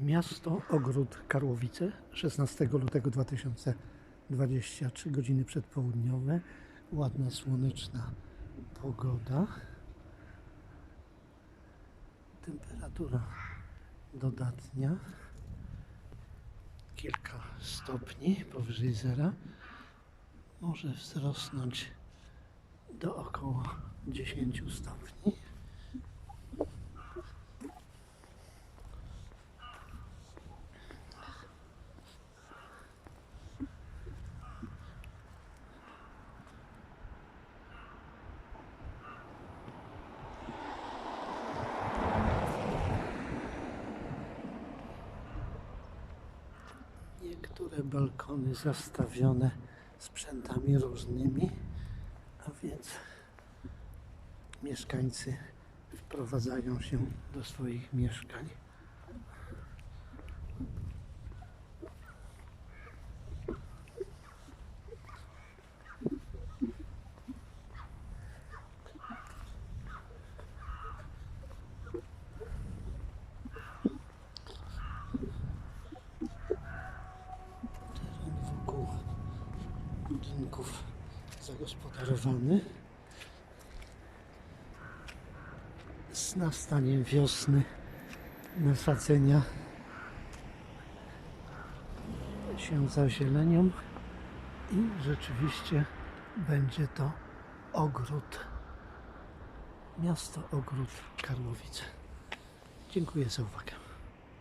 Miasto Ogród Karłowice 16 lutego 2023 godziny przedpołudniowe. Ładna słoneczna pogoda. Temperatura dodatnia. Kilka stopni powyżej zera. Może wzrosnąć do około 10 stopni Niektóre balkony zastawione sprzętami różnymi, a więc mieszkańcy wprowadzają się do swoich mieszkań. Budynków zagospodarowany. Z nastaniem wiosny nasadzenia się zazielenią i rzeczywiście będzie to ogród, miasto ogród Karłowice. Dziękuję za uwagę.